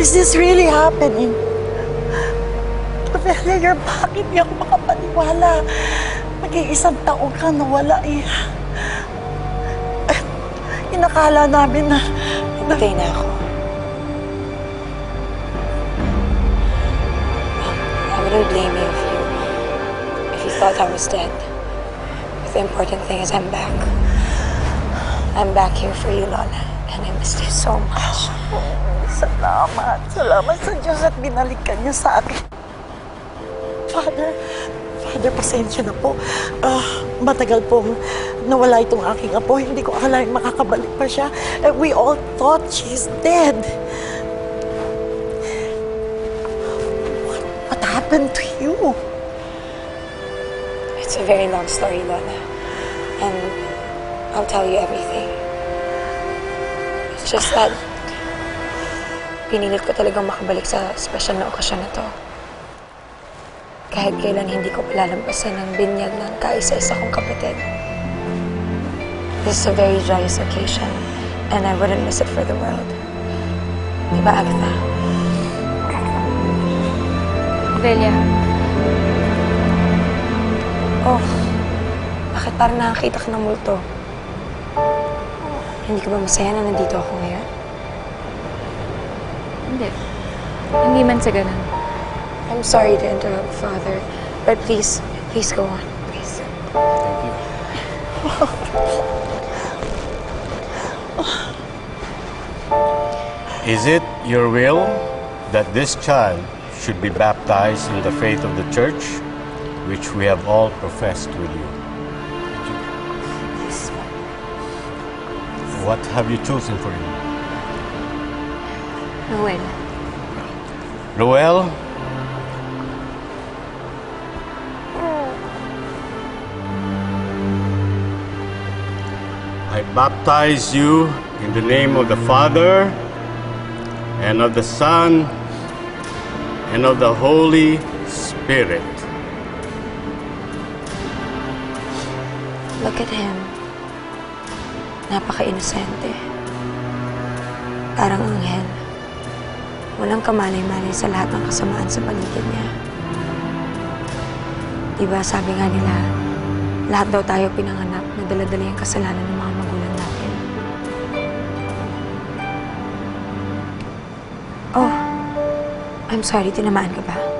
Is this really happening? Novelia, bakit di ako makapaniwala? Mag-iisang taon ka nawala eh. Eh, Inakala namin na... na Patay na ako. I wouldn't blame you if you if you thought I was dead. But the important thing is I'm back. I'm back here for you, Lola. And I missed you so much. Salamat. Salamat sa Diyos at binalikan niya sa akin. Father, Father, pasensya na po. Ah, matagal pong nawala itong aking apo. Hindi ko akalain makakabalik pa siya. Eh, we all thought she's dead. What, what happened to you? It's a very long story, Lola. And I'll tell you everything. It's just that pinilit ko talagang makabalik sa special na okasyon na to. Kahit kailan hindi ko palalampasan ng binyag ng kaisa-isa kong kapatid. This is a very joyous occasion, and I wouldn't miss it for the world. Diba, Agatha? Velia, Oh, bakit parang nakakita ka ng multo? Hindi ka ba masaya na nandito ako ngayon? Hindi. Hindi man sa ganun. I'm sorry to interrupt, Father, but please, please go on, please. Thank you. Is it your will that this child should be baptized in the faith of the church, which we have all professed with you? What have you chosen for him? Noel, Roel, I baptize you in the name of the Father, and of the Son, and of the Holy Spirit. Look at him. Napaka-inosente. Parang anghel. Walang kamalay-malay sa lahat ng kasamaan sa paligid niya. Diba sabi nga nila, lahat daw tayo pinanganak na daladala yung kasalanan ng mga magulang natin. Oh, I'm sorry, tinamaan ka ba?